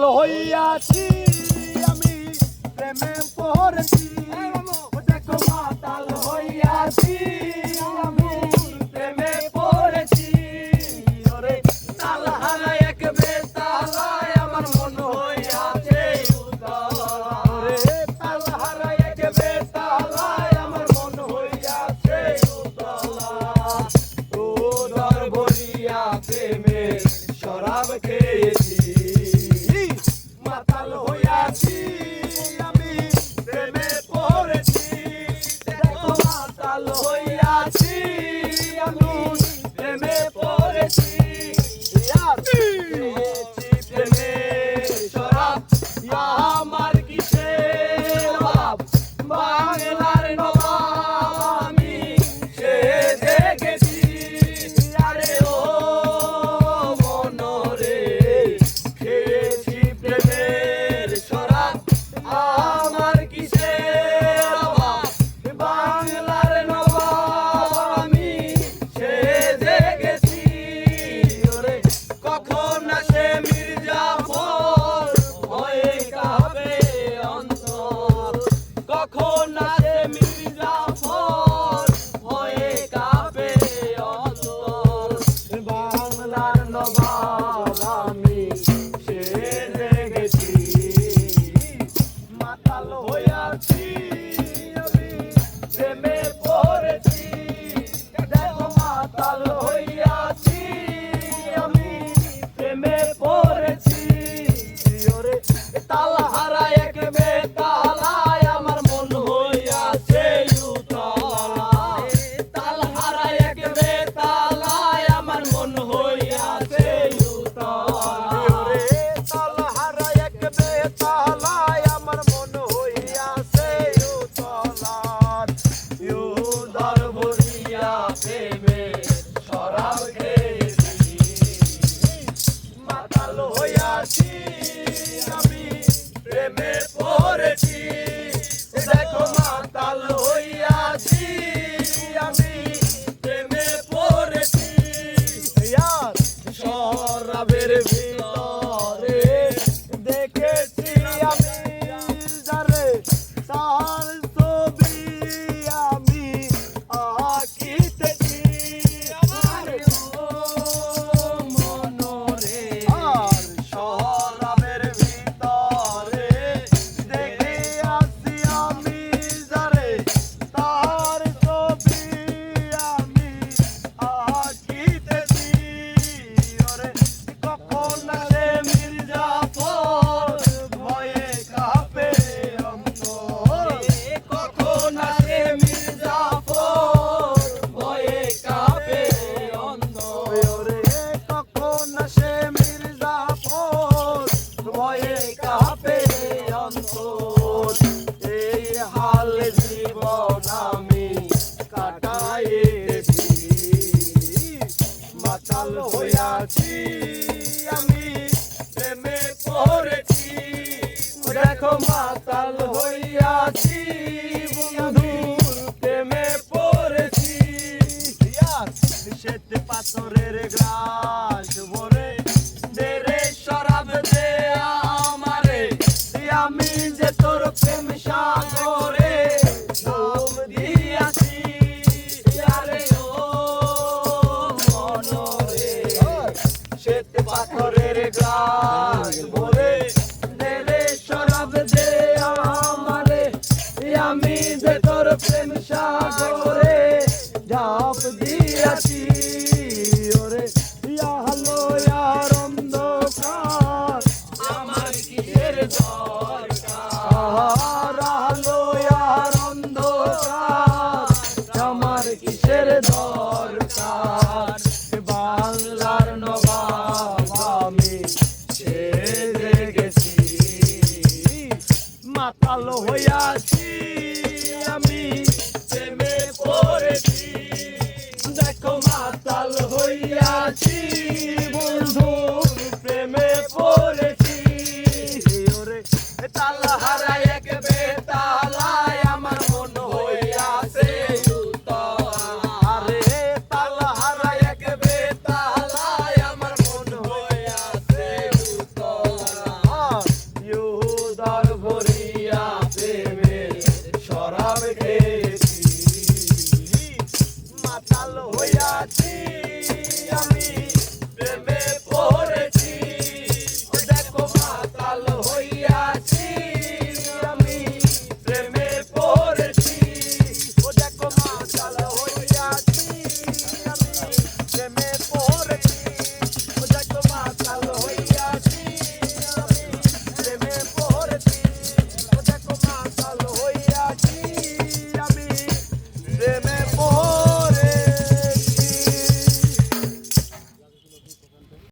হইয়াছি আমি প্রেমে পড়েছি Hey! Goodbye. প্রেমে শরাব খেয়েছি। মাতাল হইয়াছি আমি প্রেমে পড়েছি। মাতাল হইয়াছি আমি প্রেমে পড়েছি। দেখো মাতাল হইয়াছি পাথরের গাছ বলে দেলে শরাব দে আমারে। আমি যে তোর প্রেম সাগরে ঝাঁপ দিয়াছি ওরে। ইয়ালো ইয়ার অন্ধকার আমার কিসের দরকার? Party.